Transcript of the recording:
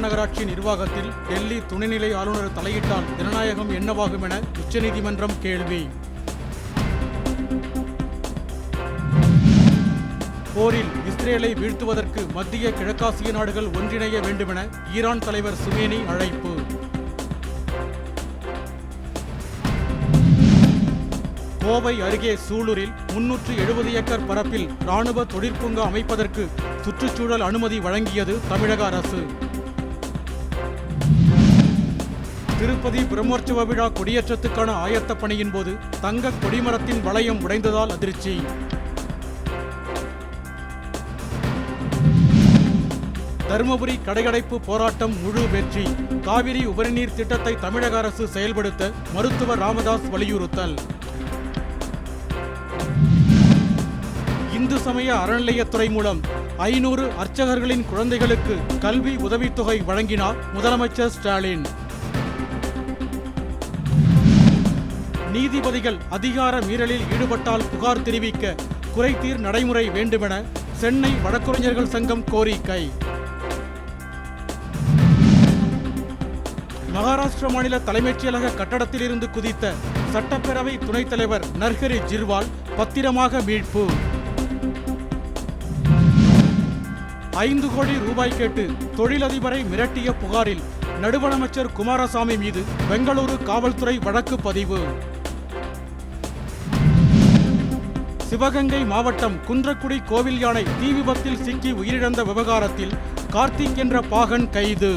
மாநகராட்சி நிர்வாகத்தில் டெல்லி துணைநிலை ஆளுநர் தலையிட்டால் ஜனநாயகம் என்னவாகும் என உச்சநீதிமன்றம் கேள்வி. போரில் இஸ்ரேலை வீழ்த்துவதற்கு மத்திய கிழக்காசிய நாடுகள் ஒன்றிணைய வேண்டுமென ஈரான் தலைவர் சுமேனி அழைப்பு. கோவை அருகே சூலூரில் முன்னூற்று எழுபது ஏக்கர் பரப்பில் ராணுவ தொழிற்பூங்கா அமைப்பதற்கு சுற்றுச்சூழல் அனுமதி வழங்கியது தமிழக அரசு. திருப்பதி பிரம்மோற்சவ விழா கொடியேற்றத்துக்கான ஆயத்த பணியின் போது தங்க கொடிமரத்தின் வளையம் உடைந்ததால் அதிர்ச்சி. தருமபுரி கடையடைப்பு போராட்டம் முழு வெற்றி. காவிரி உபரிநீர் திட்டத்தை தமிழக அரசு செயல்படுத்த மருத்துவர் ராமதாஸ் வலியுறுத்தல். இந்து சமய அறநிலையத்துறை மூலம் ஐநூறு அர்ச்சகர்களின் குழந்தைகளுக்கு கல்வி உதவித்தொகை வழங்கினார் முதலமைச்சர் ஸ்டாலின். நீதிபதிகள் அதிகார மீறலில் ஈடுபட்டால் புகார் தெரிவிக்க குறைதீர் நடைமுறை வேண்டுமென சென்னை வழக்குரைஞர்கள் சங்கம் கோரிக்கை. மகாராஷ்டிர மாநில தலைமைச் செயலக கட்டடத்திலிருந்து குதித்த சட்டப்பேரவை துணைத் தலைவர் நர்ஹரி ஜிர்வால் பத்திரமாக மீட்பு. ஐந்து கோடி ரூபாய் கேட்டு தொழிலதிபரை மிரட்டிய புகாரில் நடுவணமைச்சர் குமாரசாமி மீது பெங்களூரு காவல்துறை வழக்கு பதிவு. சிவகங்கை மாவட்டம் குன்றக்குடி கோவில் யானை தீ விபத்தில் சிக்கி உயிரிழந்த விவகாரத்தில் கார்த்திக் என்ற பாகன் கைது.